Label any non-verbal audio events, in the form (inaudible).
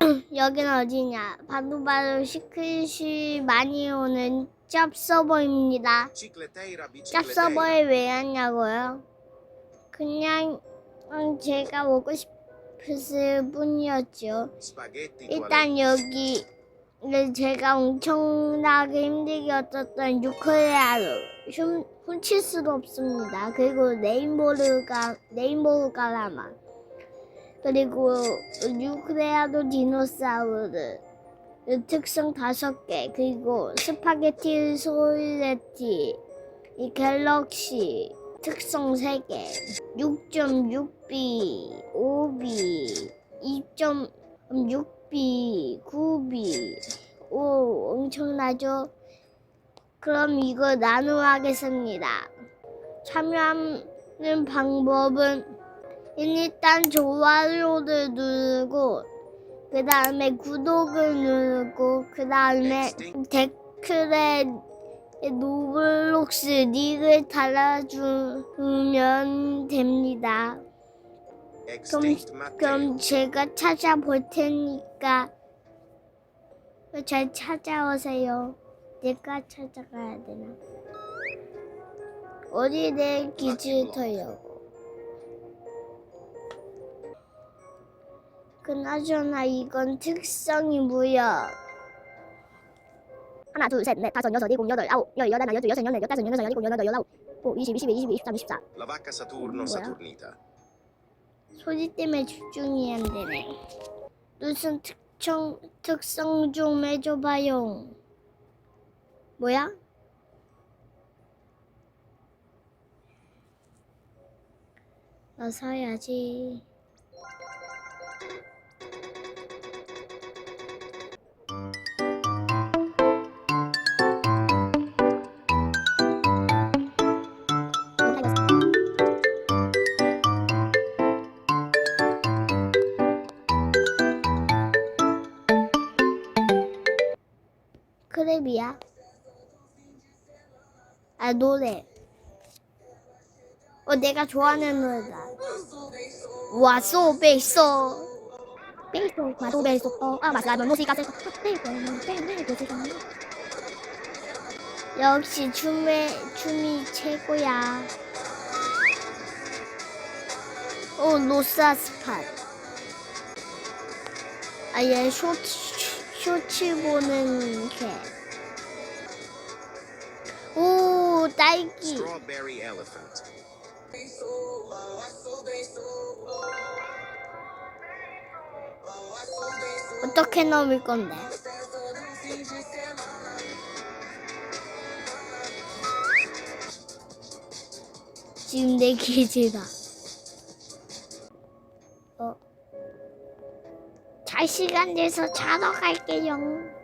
(clears throat) 여긴 어디냐? 바로 바로 시크릿이 많이 오는 짭 서버입니다. 짭. 서버에 왜 왔냐고요? 그냥 음, 제가 오고 싶었을 뿐이었죠. 일단 여기 네, 제가 엄청나게 힘들게 얻었던 유크레아를 훔, 훔칠 수도 없습니다. 그리고 레인보르가 레인보우 가라마 그리고 유크레아도 디노사우르 특성 다섯 개. 그리고 스파게티 소일레티 이 갤럭시. 특성 세 개. 6.6B 5B 2.6B 9B 오 엄청나죠? 그럼 이거 나누하겠습니다. 참여하는 방법은 일단 좋아요를 누르고 그 다음에 구독을 누르고 그 다음에 댓글에 노블록스 닉을 달아주면 됩니다. 그럼. 그럼 제가 찾아볼 테니까 잘 찾아오세요. 내가 찾아가야 되나? 어디 내 기질 터려 그나저나 이건 특성이 뭐야? 하나, 둘, 셋, 넷, 다섯, 여섯, 일곱, 여덟, 아홉, 열, 열하나, 열둘, 열셋, 열넷, 열다섯, 열여섯, 열일곱, 열여덟, 열아홉, 오, 이십, 이십일, 이십이, 이십삼, 이십사. La vacca Saturno? Saturnita. 소리 때문에 집중이 안 되네. 무슨 특성 특성 좀 해줘봐요. 뭐야? 나 사야지. 크랩이야? 아 노래. 어 내가 좋아하는 노래다. 와 소 베이소. 베이소 와 소 베이소. 어 아 맞아 너 música se 역시 춤의 춤이 최고야. 오 로사 스팟. 아 얘 쇼츠 쇼츠 보는 개. Strawberry Elephant. 어떻게 넣을 건데? 지금 내 기지다. 어. 잘 시간 돼서 자러 갈게요.